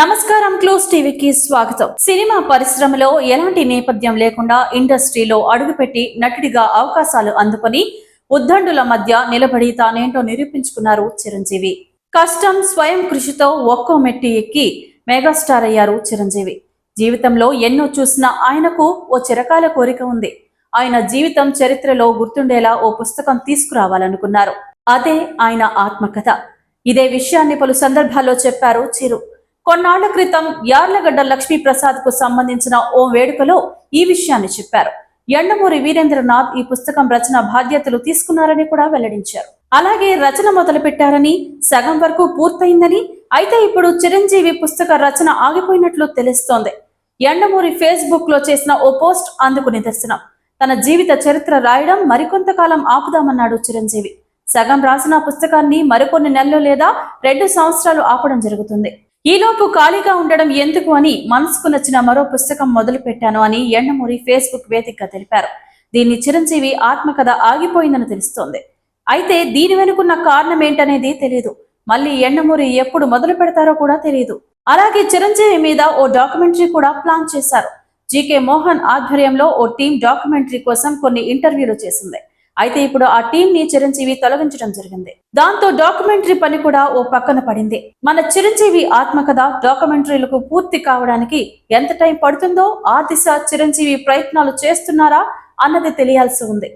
నమస్కారం క్లోజ్ టీవీకి స్వాగతం. సినిమా పరిశ్రమలో ఎలాంటి నేపథ్యం లేకుండా ఇండస్ట్రీలో అడుగుపెట్టి నటుడిగా అవకాశాలు అందుకొని ఉద్దండుల మధ్య నిలబడి తానేంటో నిరూపించుకున్నారు చిరంజీవి. కష్టం స్వయం కృషితో ఒక్కో మెట్టి ఎక్కి మెగాస్టార్ అయ్యారు చిరంజీవి. జీవితంలో ఎన్నో చూసిన ఆయనకు ఓ చిరకాల కోరిక ఉంది. ఆయన జీవితం చరిత్రలో గుర్తుండేలా ఓ పుస్తకం తీసుకురావాలనుకున్నారు. అదే ఆయన ఆత్మకథ. ఇదే విషయాన్ని పలు సందర్భాల్లో చెప్పారు చిరు. కొన్నాళ్ళ క్రితం యార్లగడ్డ లక్ష్మీ ప్రసాద్కు సంబంధించిన ఓ వేడుకలో ఈ విషయాన్ని చెప్పారు. ఎండమూరి వీరేంద్రనాథ్ ఈ పుస్తకం రచన బాధ్యతలు తీసుకున్నారని కూడా వెల్లడించారు. అలాగే రచన మొదలు పెట్టారని సగం వరకు పూర్తయిందని అయితే ఇప్పుడు చిరంజీవి పుస్తక రచన ఆగిపోయినట్లు తెలుస్తోంది. ఎండమూరి ఫేస్బుక్లో చేసిన ఓ పోస్ట్ అందుకు నిదర్శనం. తన జీవిత చరిత్ర రాయడం మరికొంతకాలం ఆపుదామన్నాడు చిరంజీవి. సగం రాసిన పుస్తకాన్ని మరికొన్ని నెలలు లేదా రెండు సంవత్సరాలు ఆపడం జరుగుతుంది. ఈలోపు ఖాళీగా ఉండడం ఎందుకు అని మనసుకు నచ్చిన మరో పుస్తకం మొదలు పెట్టాను అని ఎండమూరి ఫేస్బుక్ వేదికగా తెలిపారు. దీన్ని చిరంజీవి ఆత్మకథ ఆగిపోయిందని తెలుస్తోంది. అయితే దీని వెనుకున్న కారణం ఏంటనేది తెలియదు మళ్ళీ ఎండమూరి ఎప్పుడు మొదలు పెడతారో కూడా తెలియదు అలాగే చిరంజీవి మీద ఓ డాక్యుమెంటరీ కూడా ప్లాన్ చేశారు. జీకే మోహన్ ఆధ్వర్యంలో ఓ టీం డాక్యుమెంటరీ కోసం కొన్ని ఇంటర్వ్యూలు చేసింది. అయితే ఇప్పుడు ఆ టీం ని చిరంజీవి తొలగించడం జరిగింది. దాంతో డాక్యుమెంటరీ పని కూడా ఓ పక్కన పడింది. మన చిరంజీవి ఆత్మకథ డాక్యుమెంటరీలకు పూర్తి కావడానికి ఎంత టైం పడుతుందో ఆ దిశ చిరంజీవి ప్రయత్నాలు చేస్తున్నారా అన్నది తెలియాల్సి ఉంది.